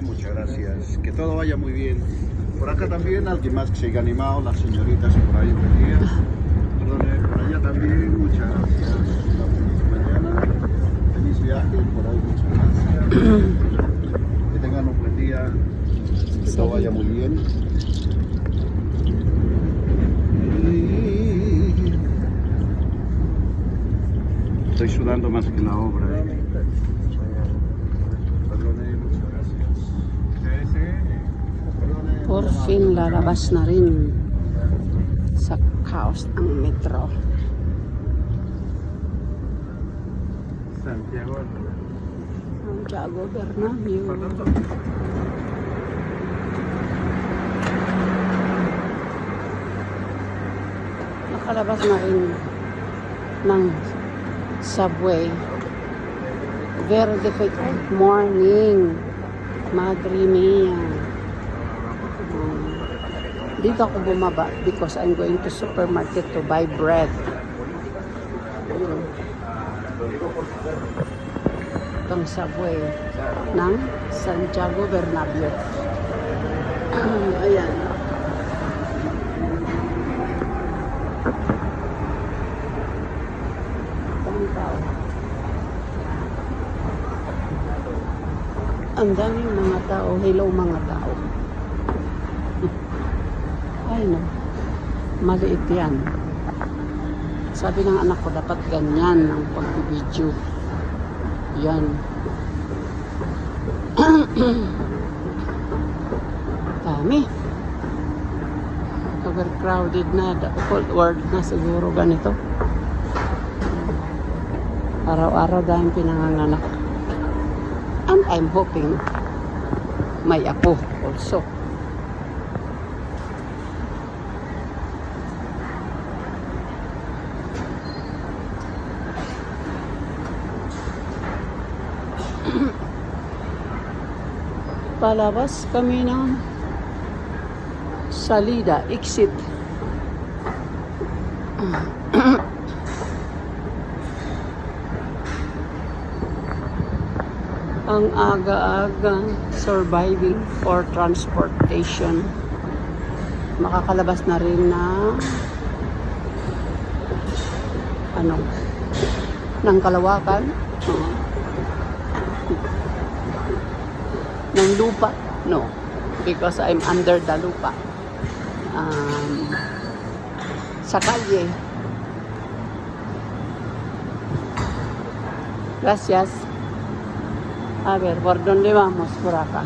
muchas gracias. Que todo vaya muy bien. Por acá también, alguien más que haya animado, las señoritas por ahí venía. Perdone, por allá también, muchas gracias. Una feliz mañana, feliz viaje, por ahí muchas gracias. Que tengan un buen día, que todo vaya muy bien. Estoy sudando más que la obra. ¿eh? Fin lalabas na rin sa chaos ang metro. Santiago. Santiago Bernabeu. Nakalabas na rin ng subway. Very difficult morning. Madre mia. Dito ako bumaba because I'm going to supermarket to buy bread. Ayun. Itong subway ng Santiago Bernabeu. Ayan. Ang daming mga tao. Hello mga tao. Ay no. Maliit yan. Sabi ng anak ko, dapat ganyan ang pagbibideo. Yan. Dami. Overcrowded na. Cold world na siguro ganito. Araw-araw dahil pinanganganak. And I'm hoping may ako also. Palabas kami ng salida, exit. Ang aga-aga surviving for transportation. Makakalabas na rin na ano ng kalawakan. Oo. Ng lupa? No. Because I'm under the lupa. Um, sa kalye. Gracias. A ver, ¿por dónde vamos por acá?